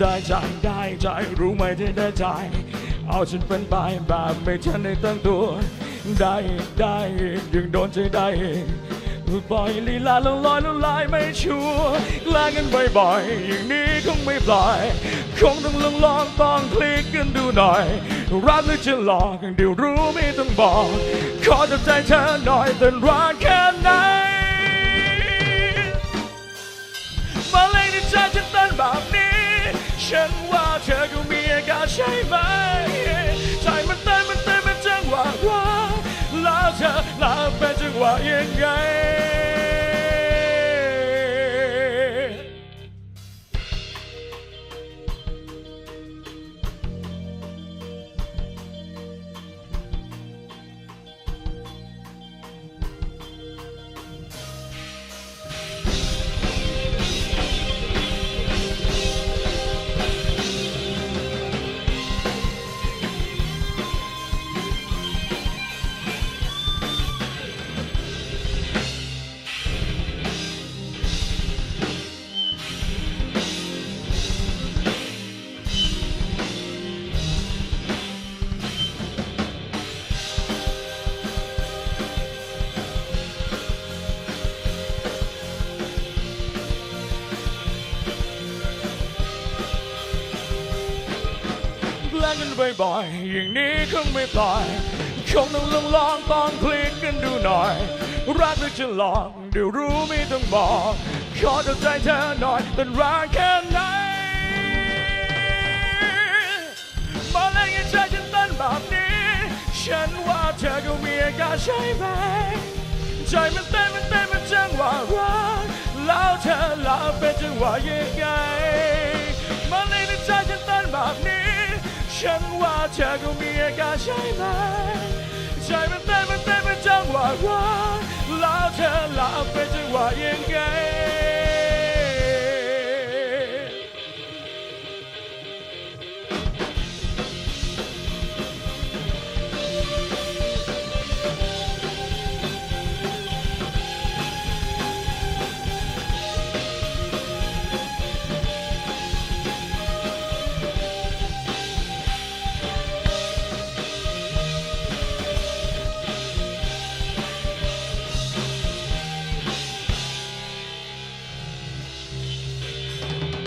ได้ใจได้ใจรู้ไหมที่ได้ใจ เอาฉันเป็นไปแบบไม่ทันได้ตั้งตัว ได้ได้ยังโดนใจได้ปล่อยลีลาลงลอยละลายไม่ชัวร์แลกกันบ่อยๆอย่างนี้คงไม่ปล่อย คงต้องลองลองต้องคลิกกันดูหน่อย รักหรือจะหลอกเดี๋ยวรู้ไม่ต้องบอก ขอจับใจเธอหน่อยแต่รักแค่ไหน ฉันว่าเธอก็มีอาการใช่ไหมใจมันเต้นมันเต้นเป็นจังหวะรักแล้วเธอแล้วเป็นจังหวะยังไง แกล้งกันบ่อยๆอย่างนี้คงไม่ปล่อยคงต้องลองลองต้องคลิกกันดูหน่อย รักหรือจะหลอกเดี๋ยวรู้ไม่ต้องบอกขอจับใจเธอหน่อยเป็นรักแค่ไหนมาเล่นกับใจฉันเต้นแบบนี้ ฉันว่าเธอก็มีอาการใช่ไหมใจมันเต้นมันเต้นมันจังหวะรักแล้วเธอแล้วเป็นจังหวะยังไงมาเล่นในใจฉันเต้นแบบนี้ ฉันว่าเธอก็มีอ Thanks.